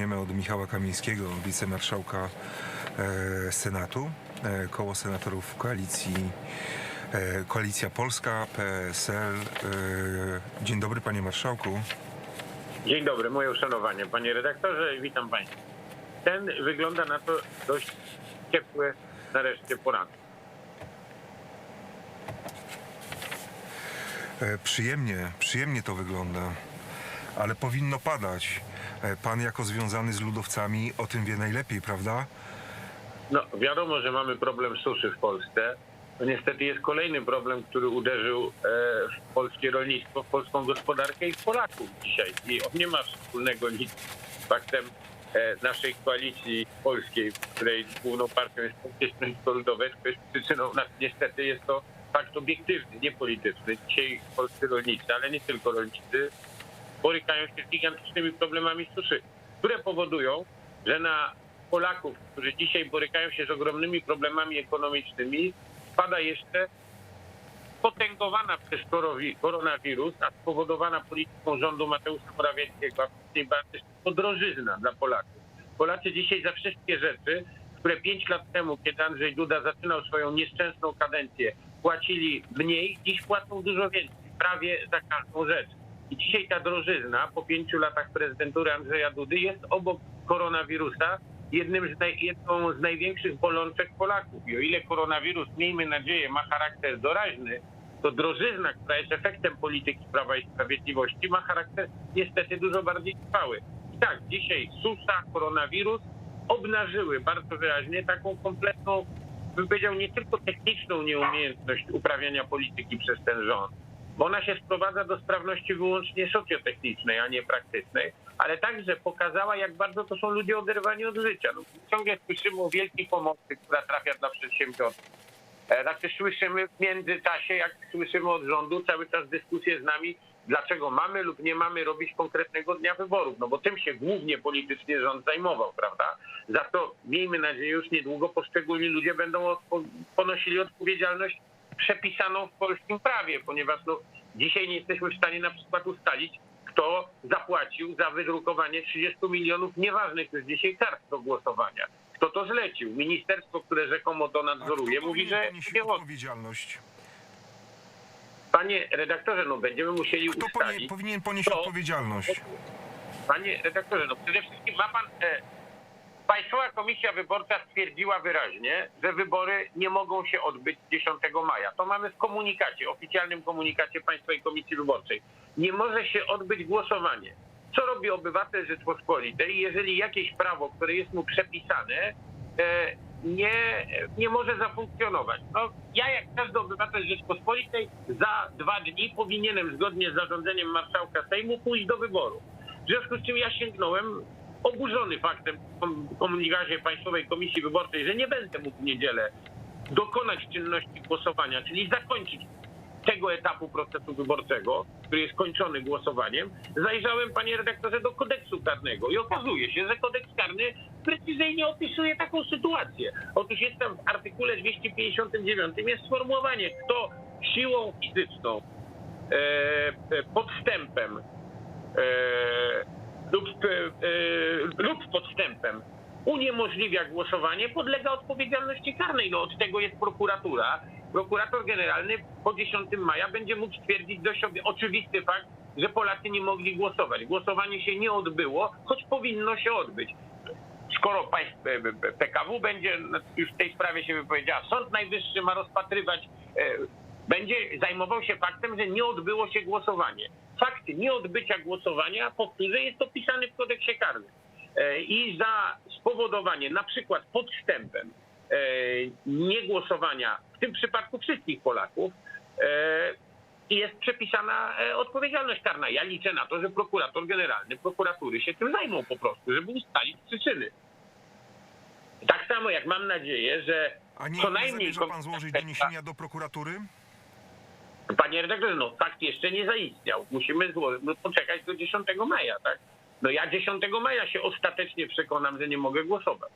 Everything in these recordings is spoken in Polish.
zaczniemy od Michała Kamińskiego, wicemarszałka e, Senatu, e, koło senatorów koalicji e, Koalicja Polska, PSL. Dzień dobry panie marszałku. Dzień dobry, moje uszanowanie. Panie redaktorze, witam Państwa. Ten wygląda na to dość ciepły nareszcie poranek. Przyjemnie, przyjemnie to wygląda, ale powinno padać. E, pan jako związany z ludowcami o tym wie najlepiej, prawda? No, wiadomo, że mamy problem suszy w Polsce. No niestety jest kolejny problem, który uderzył e, w polskie rolnictwo, w polską gospodarkę i w Polaków dzisiaj. I on nie ma wspólnego nic z faktem e, naszej koalicji polskiej, w której główną partią jest Polskie Stronnictwo Ludowe, to niestety jest to fakt obiektywny, nie polityczny. Dzisiaj polscy rolnicy, ale nie tylko rolnicy, borykają się z gigantycznymi problemami suszy, które powodują, że na Polaków, którzy dzisiaj borykają się z ogromnymi problemami ekonomicznymi, spada jeszcze potęgowana przez koronawirus, a spowodowana polityką rządu Mateusza Morawieckiego, a wcześniej bardzo drożyzna dla Polaków. Polacy dzisiaj za wszystkie rzeczy, które pięć lat temu, kiedy Andrzej Duda zaczynał swoją nieszczęsną kadencję, płacili mniej, dziś płacą dużo więcej, prawie za każdą rzecz. I dzisiaj ta drożyzna po pięciu latach prezydentury Andrzeja Dudy jest obok koronawirusa jednym z naj, jedną z największych bolączek Polaków. I o ile koronawirus, miejmy nadzieję, ma charakter doraźny, to drożyzna, która jest efektem polityki Prawa i Sprawiedliwości, ma charakter niestety dużo bardziej trwały. I tak, dzisiaj susza, koronawirus obnażyły bardzo wyraźnie taką kompletną, bym powiedział, nie tylko techniczną nieumiejętność uprawiania polityki przez ten rząd, bo ona się sprowadza do sprawności wyłącznie socjotechnicznej, a nie praktycznej, ale także pokazała, jak bardzo to są ludzie oderwani od życia. No, ciągle słyszymy o wielkiej pomocy, która trafia dla przedsiębiorców. Znaczy słyszymy w międzyczasie, jak słyszymy od rządu, cały czas dyskusje z nami, dlaczego mamy lub nie mamy robić konkretnego dnia wyborów. No bo tym się głównie politycznie rząd zajmował, prawda? Za to miejmy nadzieję, już niedługo poszczególni ludzie będą ponosili odpowiedzialność przepisaną w polskim prawie, ponieważ no, dzisiaj nie jesteśmy w stanie na przykład ustalić, kto zapłacił za wydrukowanie 30 milionów nieważnych już dzisiaj kart do głosowania. Kto to zlecił? Ministerstwo, które rzekomo to nadzoruje, kto mówi, że nie odpowiedzialność? Panie redaktorze, no będziemy musieli Kto ustalić. powinien ponieść To- odpowiedzialność? Panie redaktorze, no przede wszystkim ma pan. E, Państwowa Komisja Wyborcza stwierdziła wyraźnie, że wybory nie mogą się odbyć 10 maja. To mamy w komunikacie, oficjalnym komunikacie Państwowej Komisji Wyborczej. Nie może się odbyć głosowanie. Co robi obywatel Rzeczpospolitej, jeżeli jakieś prawo, które jest mu przepisane, e, nie, nie może zafunkcjonować? No, ja, jak każdy obywatel Rzeczpospolitej, za dwa dni powinienem zgodnie z zarządzeniem marszałka Sejmu pójść do wyboru. W związku z czym ja sięgnąłem, oburzony faktem w kom- komunikacie Państwowej Komisji Wyborczej, że nie będę mógł w niedzielę dokonać czynności głosowania, czyli zakończyć tego etapu procesu wyborczego, który jest kończony głosowaniem, zajrzałem, panie redaktorze, do kodeksu karnego i okazuje się, że kodeks karny precyzyjnie opisuje taką sytuację. Otóż jest tam w artykule 259 jest sformułowanie, kto siłą fizyczną, e, e, podstępem e, lub, e, e, lub podstępem uniemożliwia głosowanie, podlega odpowiedzialności karnej. No od tego jest prokuratura. Prokurator generalny po 10 maja będzie mógł stwierdzić dość oczywisty fakt, że Polacy nie mogli głosować. Głosowanie się nie odbyło, choć powinno się odbyć. Skoro państw, e, PKW będzie no, już w tej sprawie się wypowiedziała, Sąd Najwyższy ma rozpatrywać, będzie zajmował się faktem, że nie odbyło się głosowanie. Fakt nieodbycia głosowania, powtórzę, jest opisany w kodeksie karnym. E, I za spowodowanie na przykład podstępem e, niegłosowania, w tym przypadku wszystkich Polaków, e, jest przepisana odpowiedzialność karna. Ja liczę na to, że prokurator generalny prokuratury się tym zajmą po prostu, żeby ustalić przyczyny. Tak samo jak mam nadzieję, że A nie, co nie najmniej zamierza pan złożyć doniesienia do prokuratury? Panie redaktorze, no fakt jeszcze nie zaistniał. Musimy no, poczekać do 10 maja, tak? No ja 10 maja się ostatecznie przekonam, że nie mogę głosować.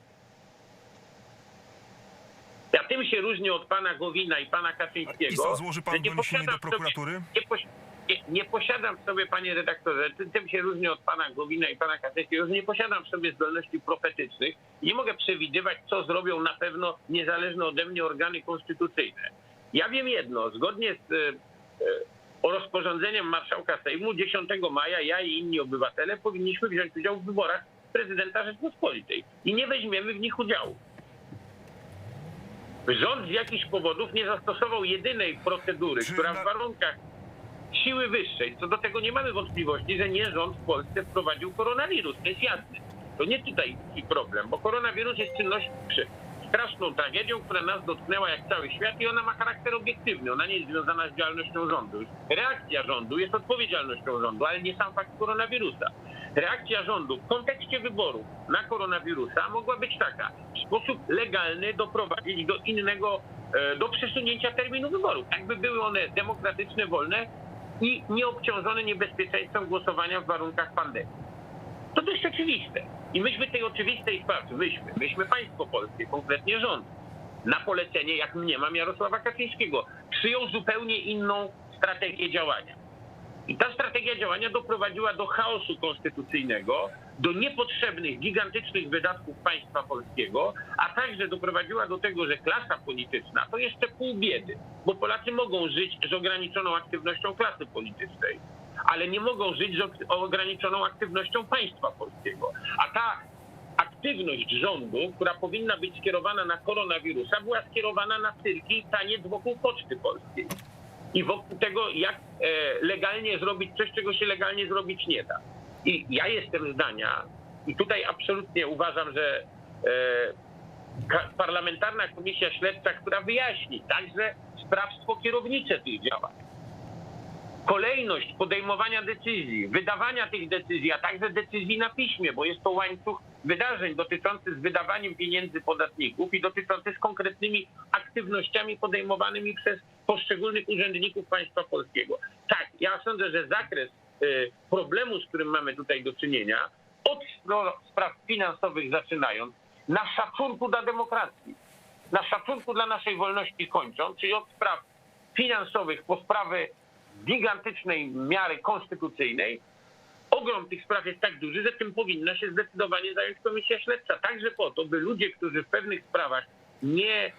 Ja tym się różnię od pana Gowina i pana I Kaczyńskiego. co, złoży pan doniesienie do w sobie- prokuratury? Nie, posi- nie, nie posiadam w sobie, panie redaktorze, tym, tym się różni od pana Gowina i pana Kaczyńskiego, że nie posiadam w sobie zdolności profetycznych. Nie mogę przewidywać, co zrobią na pewno niezależne ode mnie organy konstytucyjne. Ja wiem jedno, zgodnie z e, e, rozporządzeniem marszałka Sejmu 10 maja ja i inni obywatele powinniśmy wziąć udział w wyborach prezydenta Rzeczpospolitej i nie weźmiemy w nich udziału. Rząd z jakichś powodów nie zastosował jedynej procedury, Czy która w warunkach siły wyższej, co do tego nie mamy wątpliwości, że nie rząd w Polsce wprowadził koronawirus, to jest jasne. To nie tutaj problem, bo koronawirus jest czynnością przy- straszną tragedią, która nas dotknęła jak cały świat i ona ma charakter obiektywny, ona nie jest związana z działalnością rządu. Reakcja rządu jest odpowiedzialnością rządu, ale nie sam fakt koronawirusa. Reakcja rządu w kontekście wyborów na koronawirusa mogła być taka, w sposób legalny doprowadzić do innego, e, do przesunięcia terminu wyborów. Jakby były one demokratyczne, wolne i nieobciążone niebezpieczeństwem głosowania w warunkach pandemii. To dość oczywiste. I myśmy tej oczywistej sprawy, myśmy, myśmy państwo polskie, konkretnie rząd, na polecenie, jak mniemam, Jarosława Kaczyńskiego, przyjął zupełnie inną strategię działania. I ta strategia działania doprowadziła do chaosu konstytucyjnego, do niepotrzebnych, gigantycznych wydatków państwa polskiego, a także doprowadziła do tego, że klasa polityczna to jeszcze pół biedy, bo Polacy mogą żyć z ograniczoną aktywnością klasy politycznej, ale nie mogą żyć z ograniczoną aktywnością państwa polskiego. A ta aktywność rządu, która powinna być skierowana na koronawirusa, była skierowana na cyrki i taniec wokół Poczty Polskiej i wokół tego, jak e, legalnie zrobić coś, czego się legalnie zrobić nie da. I ja jestem zdania, i tutaj absolutnie uważam, że e, parlamentarna komisja śledcza, która wyjaśni także sprawstwo kierownicze tych działań, kolejność podejmowania decyzji, wydawania tych decyzji, a także decyzji na piśmie, bo jest to łańcuch wydarzeń dotyczący z wydawaniem pieniędzy podatników i dotyczący z konkretnymi aktywnościami podejmowanymi przez poszczególnych urzędników państwa polskiego. Tak, ja sądzę, że zakres y, problemu, z którym mamy tutaj do czynienia, od spraw finansowych zaczynając, na szacunku dla demokracji, na szacunku dla naszej wolności kończąc, czyli od spraw finansowych po sprawy gigantycznej miary konstytucyjnej, ogrom tych spraw jest tak duży, że tym powinna się zdecydowanie zająć komisja śledcza. Także po to, by ludzie, którzy w pewnych sprawach nie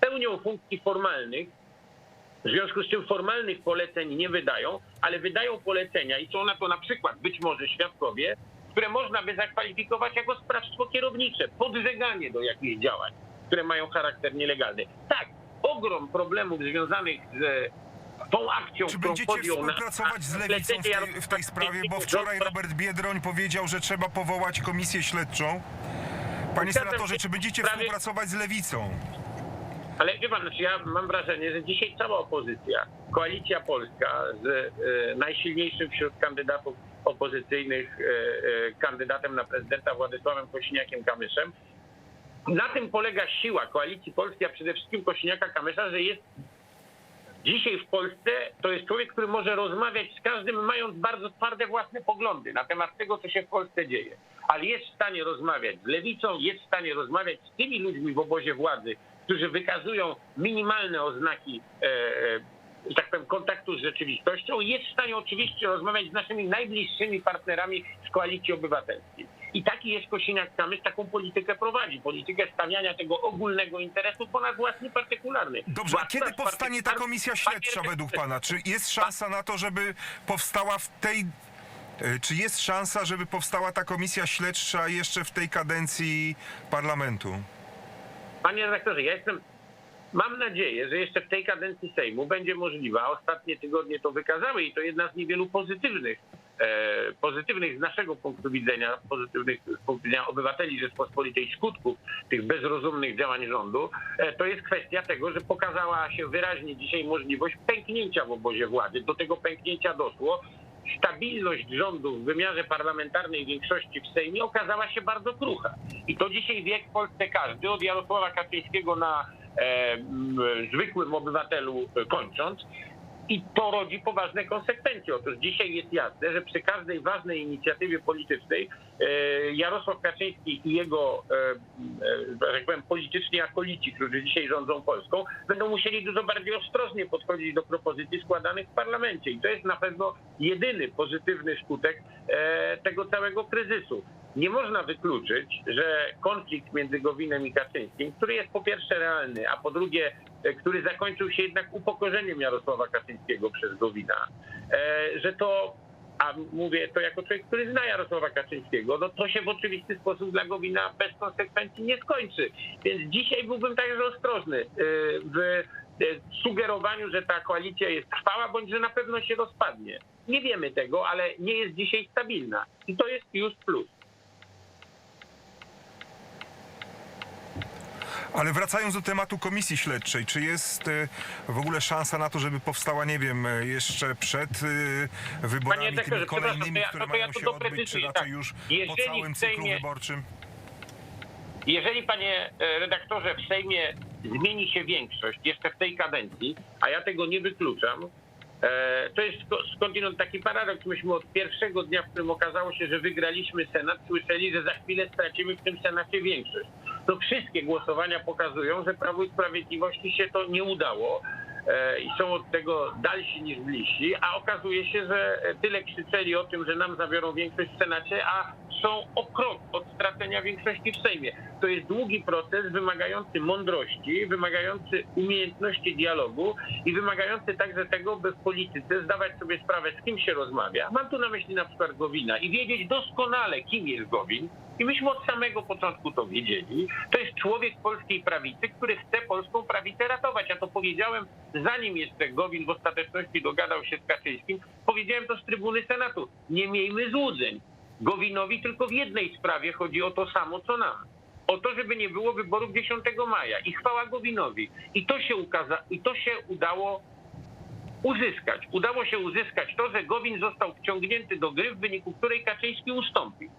pełnią funkcji formalnych, w związku z czym formalnych poleceń nie wydają, ale wydają polecenia i są na to na przykład być może świadkowie, które można by zakwalifikować jako sprawstwo kierownicze, podżeganie do jakichś działań, które mają charakter nielegalny. Tak, ogrom problemów związanych z tą akcją, Czy którą będziecie podjął na- współpracować z na lewicą w zlecenie tej, w tej sprawie? Bo wczoraj Robert Biedroń powiedział, że trzeba powołać komisję śledczą. Panie Zgadzam senatorze, się. czy będziecie Prawie- współpracować z lewicą? Ale wie pan, znaczy ja mam wrażenie, że dzisiaj cała opozycja, koalicja polska z e, najsilniejszym wśród kandydatów opozycyjnych e, e, kandydatem na prezydenta Władysławem Kośniakiem-Kamyszem, na tym polega siła koalicji polskiej, a przede wszystkim Kośniaka-Kamysza, że jest dzisiaj w Polsce, to jest człowiek, który może rozmawiać z każdym, mając bardzo twarde własne poglądy na temat tego, co się w Polsce dzieje. Ale jest w stanie rozmawiać z lewicą, jest w stanie rozmawiać z tymi ludźmi w obozie władzy, którzy wykazują minimalne oznaki, e, e, tak powiem, kontaktu z rzeczywistością. Jest w stanie oczywiście rozmawiać z naszymi najbliższymi partnerami z koalicji obywatelskiej. I taki jest Kosiniak-Kamysz, taką politykę prowadzi. Politykę stawiania tego ogólnego interesu ponad własny partykularny. Dobrze, a kiedy powstanie ta komisja śledcza według pana? Czy jest szansa na to, żeby powstała w tej... e, Czy jest szansa, żeby powstała ta komisja śledcza jeszcze w tej kadencji parlamentu? Panie redaktorze, ja jestem. Mam nadzieję, że jeszcze w tej kadencji Sejmu będzie możliwa. Ostatnie tygodnie to wykazały i to jedna z niewielu pozytywnych, e, pozytywnych z naszego punktu widzenia, pozytywnych z punktu widzenia obywateli Rzeczpospolitej skutków tych bezrozumnych działań rządu. E, to jest kwestia tego, że pokazała się wyraźnie dzisiaj możliwość pęknięcia w obozie władzy. Do tego pęknięcia doszło. Stabilność rządu w wymiarze parlamentarnej większości w Sejmie okazała się bardzo krucha. I to dzisiaj wie w Polsce każdy, od Jarosława Kaczyńskiego na zwykłym obywatelu e, kończąc. I to rodzi poważne konsekwencje. Otóż dzisiaj jest jasne, że przy każdej ważnej inicjatywie politycznej e, Jarosław Kaczyński i jego, e, e, że tak powiem, polityczni akolici, którzy dzisiaj rządzą Polską, będą musieli dużo bardziej ostrożnie podchodzić do propozycji składanych w parlamencie. I to jest na pewno jedyny pozytywny skutek e, tego całego kryzysu. Nie można wykluczyć, że konflikt między Gowinem i Kaczyńskim, który jest po pierwsze realny, a po drugie, e, który zakończył się jednak upokorzeniem Jarosława Kaczyńskiego przez Gowina, e, że to, a mówię to jako człowiek, który zna Jarosława Kaczyńskiego, no to się w oczywisty sposób dla Gowina bez konsekwencji nie skończy. Więc dzisiaj byłbym także ostrożny e, w sugerowaniu, że ta koalicja jest trwała, bądź że na pewno się rozpadnie. Nie wiemy tego, ale nie jest dzisiaj stabilna. I to jest już plus. Ale wracając do tematu komisji śledczej, czy jest e, w ogóle szansa na to, żeby powstała, nie wiem, e, jeszcze przed e, wyborami Panie tymi kolejnymi, ja- które to ja mają się odbyć, czy raczej tak. już po Jeżeli całym w cyklu Sejmie- wyborczym? Jeżeli, panie redaktorze, w Sejmie zmieni się większość jeszcze w tej kadencji, a ja tego nie wykluczam, to jest skądinąd taki paradoks. Myśmy od pierwszego dnia, w którym okazało się, że wygraliśmy Senat, słyszeli, że za chwilę stracimy w tym Senacie większość. To wszystkie głosowania pokazują, że Prawu i Sprawiedliwości się to nie udało e, i są od tego dalsi niż bliżsi, a okazuje się, że tyle krzyczeli o tym, że nam zabiorą większość w Senacie, a są o krok od stracenia większości w Sejmie. To jest długi proces wymagający mądrości, wymagający umiejętności dialogu i wymagający także tego, by w polityce zdawać sobie sprawę, z kim się rozmawia. Mam tu na myśli na przykład Gowina i wiedzieć doskonale, kim jest Gowin. I myśmy od samego początku to wiedzieli. To jest człowiek polskiej prawicy, który chce polską prawicę ratować. Ja to powiedziałem, zanim jeszcze Gowin w ostateczności dogadał się z Kaczyńskim. Powiedziałem to z trybuny Senatu. Nie miejmy złudzeń. Gowinowi tylko w jednej sprawie chodzi o to samo, co nam. O to, żeby nie było wyborów 10 maja. I chwała Gowinowi. I to się, ukaza- i to się udało uzyskać. Udało się uzyskać to, że Gowin został wciągnięty do gry, w wyniku której Kaczyński ustąpił.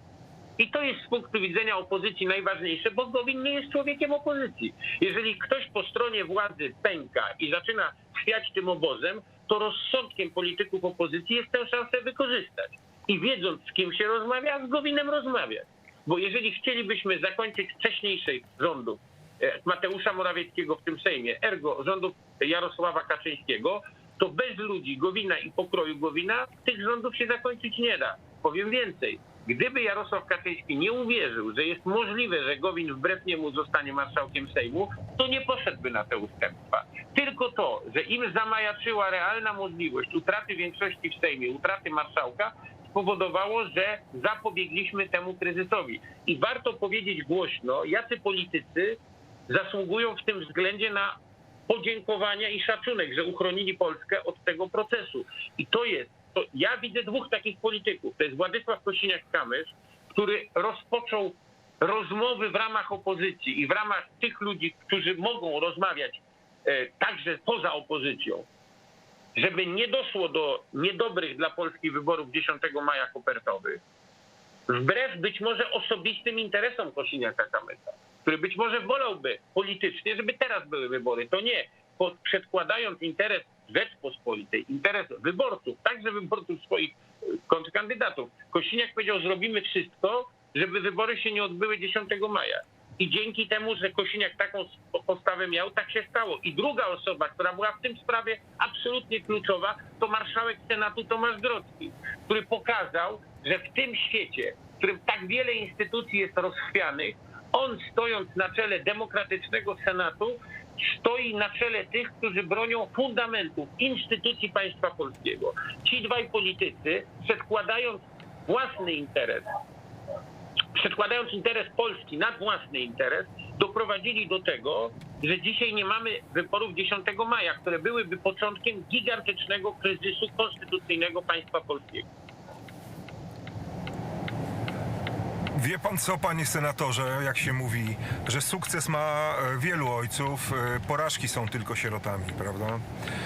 I to jest z punktu widzenia opozycji najważniejsze, bo Gowin nie jest człowiekiem opozycji. Jeżeli ktoś po stronie władzy pęka i zaczyna chwiać tym obozem, to rozsądkiem polityków opozycji jest tę szansę wykorzystać. I wiedząc, z kim się rozmawia, z Gowinem rozmawiać. Bo jeżeli chcielibyśmy zakończyć wcześniejszej rządów e, Mateusza Morawieckiego w tym Sejmie, ergo rządów Jarosława Kaczyńskiego, to bez ludzi Gowina i pokroju Gowina tych rządów się zakończyć nie da. Powiem więcej. Gdyby Jarosław Kaczyński nie uwierzył, że jest możliwe, że Gowin wbrew niemu zostanie marszałkiem Sejmu, to nie poszedłby na te ustępstwa. Tylko to, że im zamajaczyła realna możliwość utraty większości w Sejmie, utraty marszałka, spowodowało, że zapobiegliśmy temu kryzysowi. I warto powiedzieć głośno, jacy politycy zasługują w tym względzie na podziękowania i szacunek, że uchronili Polskę od tego procesu. I to jest, to ja widzę dwóch takich polityków. To jest Władysław Kosiniak-Kamysz, który rozpoczął rozmowy w ramach opozycji i w ramach tych ludzi, którzy mogą rozmawiać e, także poza opozycją, żeby nie doszło do niedobrych dla Polski wyborów 10 maja kopertowych, wbrew być może osobistym interesom Kosiniaka-Kamysza, który być może wolałby politycznie, żeby teraz były wybory. To nie. Przedkładając interes Rzeczpospolitej, interes wyborców, także wyborców swoich y, kontrkandydatów, Kosiniak powiedział, zrobimy wszystko, żeby wybory się nie odbyły 10 maja. I dzięki temu, że Kosiniak taką postawę miał, tak się stało. I druga osoba, która była w tym sprawie absolutnie kluczowa, to marszałek Senatu Tomasz Grodzki, który pokazał, że w tym świecie, w którym tak wiele instytucji jest rozchwianych, on stojąc na czele demokratycznego Senatu, stoi na czele tych, którzy bronią fundamentów instytucji państwa polskiego. Ci dwaj politycy, przedkładając własny interes przedkładając interes Polski nad własny interes, doprowadzili do tego, że dzisiaj nie mamy wyborów 10 maja, które byłyby początkiem gigantycznego kryzysu konstytucyjnego państwa polskiego. Wie pan co, panie senatorze, jak się mówi, że sukces ma e, wielu ojców, e, porażki są tylko sierotami, prawda?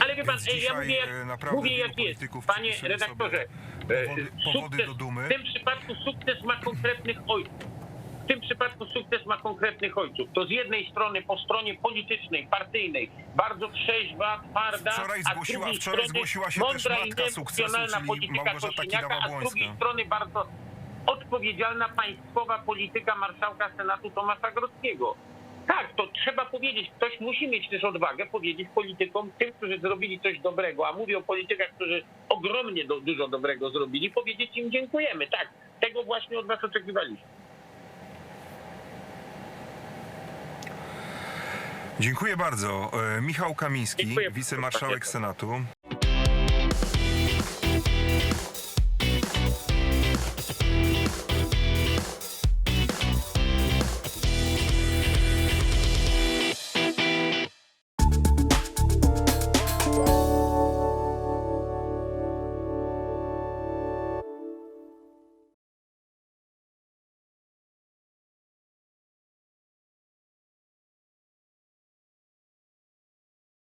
Ale wie pan, Więc ja dzisiaj, mówię e, jak, naprawdę mówię wielu jak jest. polityków Panie przypisuje redaktorze, e, powody- powody sukces, do dumy. w tym przypadku sukces ma konkretnych ojców. w tym przypadku sukces ma konkretnych ojców. To z jednej strony po stronie politycznej, partyjnej, bardzo trzeźwa, twarda, Wczoraj a z zgłosiła- drugiej wczoraj strony zgłosiła się mądra też i matka sukcesu, emocjonalna czyli polityka Małgorzata Kosiniaka, a z Kidawa-Błońska. drugiej strony bardzo odpowiedzialna państwowa polityka marszałka Senatu Tomasza Grodzkiego. Tak, to trzeba powiedzieć, ktoś musi mieć też odwagę powiedzieć politykom, tym, którzy zrobili coś dobrego, a mówię o politykach, którzy ogromnie do, dużo dobrego zrobili, powiedzieć im dziękujemy. Tak, tego właśnie od was oczekiwaliśmy. Dziękuję bardzo. E, Michał Kamiński, Dziękuję. wicemarszałek Senatu.